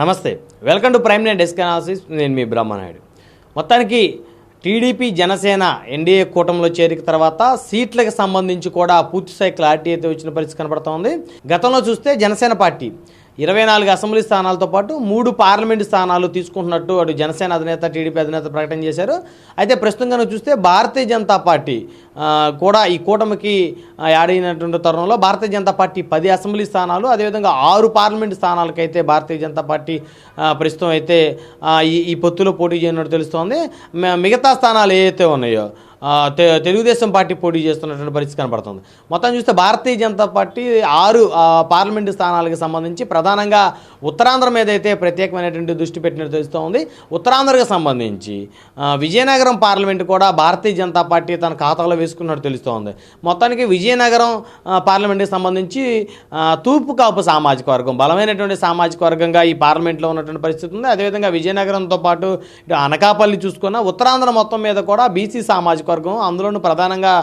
నమస్తే. Welcome to prime nine desk analysis. నేను మీ బ్రహ్మనాయుడు. మొత్తానికి టీడీపీ జనసేన ఎన్డీఏ కూటమిలో చేరిక తర్వాత సీట్లకు సంబంధించి కూడా పూర్తిస్థాయి క్లారిటీ అయితే వచ్చిన పరిస్థితి కనబడుతోంది గతంలో చూస్తే జనసేన పార్టీ ఇరవై నాలుగు అసెంబ్లీ స్థానాలతో పాటు మూడు పార్లమెంటు స్థానాలు తీసుకుంటున్నట్టు అటు జనసేన అధినేత టీడీపీ అధినేత ప్రకటన చేశారు. అయితే ప్రస్తుతంగా చూస్తే భారతీయ జనతా పార్టీ కూడా ఈ కూటమికి యాడైనటువంటి తరుణంలో భారతీయ జనతా పార్టీ పది అసెంబ్లీ స్థానాలు అదేవిధంగా ఆరు పార్లమెంటు స్థానాలకైతే భారతీయ జనతా పార్టీ ప్రస్తుతం అయితే ఈ ఈ పొత్తులో పోటీ చేయనట్టు తెలుస్తోంది. మిగతా స్థానాలు ఏవైతే ఉన్నాయో తెలుగుదేశం పార్టీ పోటీ చేస్తున్నటువంటి పరిస్థితి కనబడుతుంది మొత్తం చూస్తే భారతీయ జనతా పార్టీ ఆరు పార్లమెంటు స్థానాలకు సంబంధించి ప్రధానంగా ఉత్తరాంధ్ర మీద అయితే ప్రత్యేకమైనటువంటి దృష్టి పెట్టినట్టు తెలుస్తోంది ఉత్తరాంధ్రకు సంబంధించి విజయనగరం పార్లమెంటు కూడా భారతీయ జనతా పార్టీ తన ఖాతాలో వేసుకున్నట్టు తెలుస్తోంది. మొత్తానికి విజయనగరం పార్లమెంటుకి సంబంధించి తూర్పు కాపు సామాజిక వర్గం బలమైనటువంటి సామాజిక వర్గంగా ఈ పార్లమెంట్లో ఉన్నటువంటి పరిస్థితి ఉంది. అదేవిధంగా విజయనగరంతో పాటు ఇటు అనకాపల్లి చూసుకున్న ఉత్తరాంధ్ర మొత్తం మీద కూడా బీసీ సామాజిక వర్గం అందులోనూ ప్రధానంగా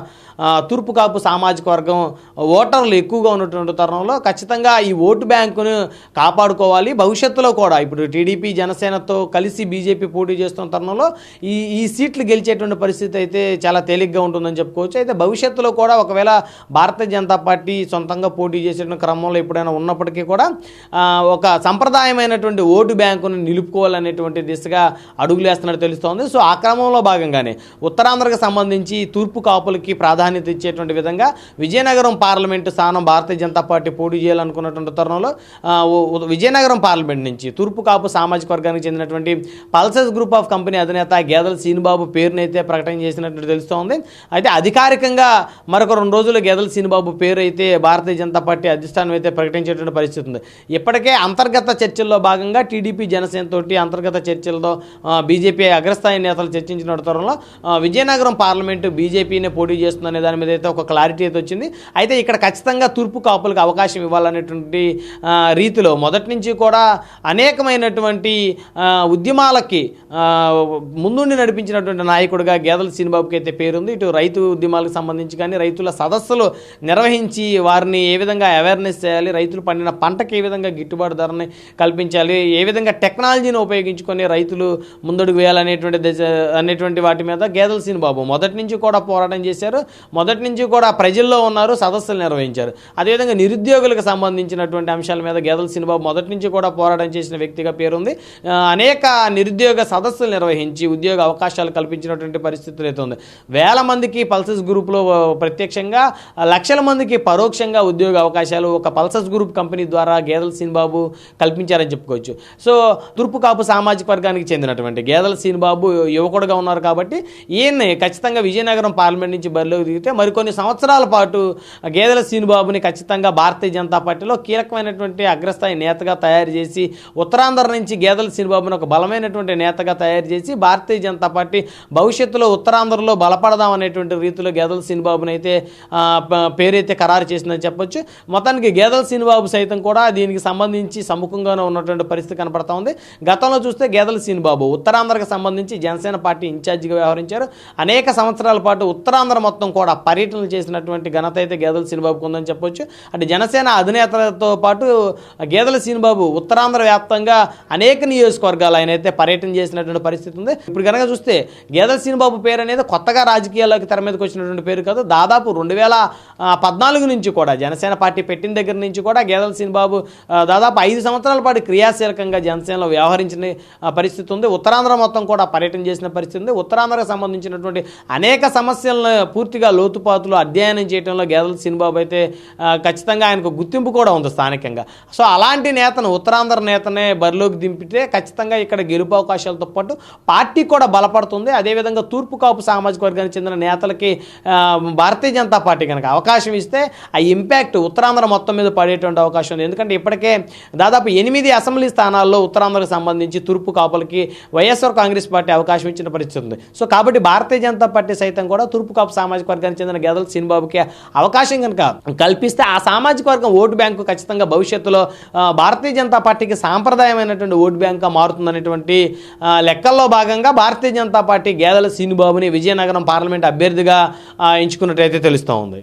తూర్పు కాపు సామాజిక వర్గం ఓటర్లు ఎక్కువగా ఉన్నటువంటి తరుణంలో ఖచ్చితంగా ఈ ఓటు బ్యాంకును కాపాడుకోవాలి. భవిష్యత్తులో కూడా ఇప్పుడు టీడీపీ జనసేనతో కలిసి బీజేపీ పోటీ చేస్తున్న తరుణంలో ఈ ఈ సీట్లు గెలిచేటువంటి పరిస్థితి అయితే చాలా తేలిగ్గా ఉంటుందని చెప్పుకోవచ్చు. అయితే భవిష్యత్తులో కూడా ఒకవేళ భారతీయ జనతా పార్టీ సొంతంగా పోటీ చేసేటువంటి క్రమంలో ఎప్పుడైనా ఉన్నప్పటికీ కూడా ఒక సంప్రదాయమైనటువంటి ఓటు బ్యాంకును నిలుపుకోవాలనేటువంటి దిశగా అడుగులు వేస్తున్నట్టు తెలుస్తోంది. సో ఆ క్రమంలో భాగంగానే ఉత్తరాంధ్రకు సంబంధించి సంబంధించి తూర్పు కాపులకి ప్రాధాన్యత ఇచ్చేటువంటి విధంగా విజయనగరం పార్లమెంటు స్థానం భారతీయ జనతా పార్టీ పోటీ చేయాలనుకున్నటువంటి తరుణంలో విజయనగరం పార్లమెంట్ నుంచి తూర్పు కాపు సామాజిక వర్గానికి చెందినటువంటి పల్సస్ గ్రూప్ ఆఫ్ కంపెనీ అధినేత గేదల సీనుబాబు పేరునైతే అయితే ప్రకటన చేసినట్టు తెలుస్తోంది. అయితే అధికారికంగా మరొక రెండు రోజులు గేదల సీనుబాబు పేరు అయితే భారతీయ జనతా పార్టీ అధిష్టానం అయితే ప్రకటించేటువంటి పరిస్థితి ఉంది. ఇప్పటికే అంతర్గత చర్చల్లో భాగంగా టీడీపీ జనసేనతోటి అంతర్గత చర్చలతో బీజేపీ అగ్రస్థాయి నేతలు చర్చించిన తరుణంలో విజయనగరం పార్లమెంటు బీజేపీనే పోటీ చేస్తుందనే దాని మీద అయితే ఒక క్లారిటీ అయితే వచ్చింది. అయితే ఇక్కడ ఖచ్చితంగా తూర్పు కాపులకు అవకాశం ఇవ్వాలనేటువంటి రీతిలో మొదటి నుంచి కూడా అనేకమైనటువంటి ఉద్యమాలకి ముందుండి నడిపించినటువంటి నాయకుడిగా గేదల శ్రీనిబాబుకి అయితే పేరుంది. ఇటు రైతు ఉద్యమాలకు సంబంధించి కానీ రైతుల సదస్సులు నిర్వహించి వారిని ఏ విధంగా అవేర్నెస్ చేయాలి రైతులు పండిన పంటకి ఏ విధంగా గిట్టుబాటు ధరని కల్పించాలి ఏ విధంగా టెక్నాలజీని ఉపయోగించుకొని రైతులు ముందడుగు వేయాలనేటువంటి దశ అనేటువంటి వాటి మీద గేదల సీనిబాబు మొదటి నుంచి కూడా పోరాటం చేశారు. మొదటి నుంచి కూడా ప్రజల్లో ఉన్నారు సదస్సులు నిర్వహించారు. అదేవిధంగా నిరుద్యోగులకు సంబంధించినటువంటి అంశాల మీద గేదల సీనిబాబు మొదటి నుంచి కూడా పోరాటం చేసిన వ్యక్తిగా పేరుంది. అనేక నిరుద్యోగ సదస్సులు నిర్వహించి ఉద్యోగ అవకాశాలు కల్పించినటువంటి పరిస్థితులు అయితే ఉంది. వేల మందికి పల్సస్ గ్రూప్లో ప్రత్యక్షంగా లక్షల మందికి పరోక్షంగా ఉద్యోగ అవకాశాలు ఒక పల్సస్ గ్రూప్ కంపెనీ ద్వారా గేదల సీనిబాబు కల్పించారని చెప్పుకోవచ్చు. సో తూర్పు కాపు సామాజిక వర్గానికి చెందినటువంటి గేదల సీనిబాబు యువకుడుగా ఉన్నారు కాబట్టి ఈయన్ని ఖచ్చితంగా ఖచ్చితంగా విజయనగరం పార్లమెంట్ నుంచి బరిలోకి దిగితే మరికొన్ని సంవత్సరాల పాటు గేదెల సీనుబాబుని ఖచ్చితంగా భారతీయ జనతా పార్టీలో కీలకమైనటువంటి అగ్రస్థాయి నేతగా తయారు చేసి ఉత్తరాంధ్ర నుంచి గేదెల సీనుబాబుని ఒక బలమైనటువంటి నేతగా తయారు చేసి భారతీయ జనతా పార్టీ భవిష్యత్తులో ఉత్తరాంధ్రలో బలపడదాం అనేటువంటి రీతిలో గేదెల సీనుబాబుని అయితే పేరైతే ఖరారు చేసిందని చెప్పొచ్చు. మొత్తానికి గేదెల సీనుబాబు సైతం కూడా దీనికి సంబంధించి సముఖంగానే ఉన్నటువంటి పరిస్థితి కనపడతా ఉంది. గతంలో చూస్తే గేదెల సీనుబాబు ఉత్తరాంధ్రకు సంబంధించి జనసేన పార్టీ ఇన్ఛార్జిగా వ్యవహరించారు. అనేక సంవత్సరాల పాటు ఉత్తరాంధ్ర మొత్తం కూడా పర్యటనలు చేసినటువంటి ఘనత అయితే గేదెల సీనుబాబుకు ఉందని చెప్పొచ్చు. అంటే జనసేన అధినేతలతో పాటు గేదెల సీనుబాబు ఉత్తరాంధ్ర వ్యాప్తంగా అనేక నియోజకవర్గాలు ఆయన అయితే పర్యటన చేసినటువంటి పరిస్థితి ఉంది. ఇప్పుడు కనుక చూస్తే గేదెల సీనుబాబు పేరు అనేది కొత్తగా రాజకీయాల్లోకి తెర మీదకి వచ్చినటువంటి పేరు కాదు. దాదాపు రెండు వేల పద్నాలుగు నుంచి కూడా జనసేన పార్టీ పెట్టిన దగ్గర నుంచి కూడా గేదెల సీనుబాబు దాదాపు ఐదు సంవత్సరాల పాటు క్రియాశీలకంగా జనసేనలో వ్యవహరించిన పరిస్థితి ఉంది. ఉత్తరాంధ్ర మొత్తం కూడా పర్యటన చేసిన పరిస్థితి ఉంది. ఉత్తరాంధ్రకు సంబంధించినటువంటి అనేక సమస్యలను పూర్తిగా లోతుపాతులు అధ్యయనం చేయడంలో గేదల సినిబాబు అయితే ఖచ్చితంగా ఆయనకు గుర్తింపు కూడా ఉంది స్థానికంగా. సో అలాంటి నేతను ఉత్తరాంధ్ర నేతనే బరిలోకి దింపితే ఖచ్చితంగా ఇక్కడ గెలుపు అవకాశాలతో పాటు పార్టీ కూడా బలపడుతుంది. అదేవిధంగా తూర్పు కాపు సామాజిక వర్గానికి చెందిన నేతలకి భారతీయ జనతా పార్టీ కనుక అవకాశం ఇస్తే ఆ ఇంపాక్ట్ ఉత్తరాంధ్ర మొత్తం మీద పడేటువంటి అవకాశం ఉంది. ఎందుకంటే ఇప్పటికే దాదాపు ఎనిమిది అసెంబ్లీ స్థానాల్లో ఉత్తరాంధ్రకు సంబంధించి తూర్పు కాపులకి వైఎస్ఆర్ కాంగ్రెస్ పార్టీ అవకాశం ఇచ్చిన పరిస్థితి ఉంది. సో కాబట్టి భారతీయ జనతా పార్టీ సైతం కూడా తూర్పు కాపు సామాజిక వర్గానికి చెందిన గెదల సీనిబాబుకి అవకాశం కనుక కల్పిస్తే ఆ సామాజిక వర్గం ఓటు బ్యాంకు ఖచ్చితంగా భవిష్యత్తులో భారతీయ జనతా పార్టీకి సాంప్రదాయమైనటువంటి ఓటు బ్యాంక్గా మారుతుందనేటువంటి లెక్కల్లో భాగంగా భారతీయ జనతా పార్టీ గేదెల సీనిబాబుని విజయనగరం పార్లమెంట్ అభ్యర్థిగా ఎంచుకున్నట్టయితే తెలుస్తూ ఉంది.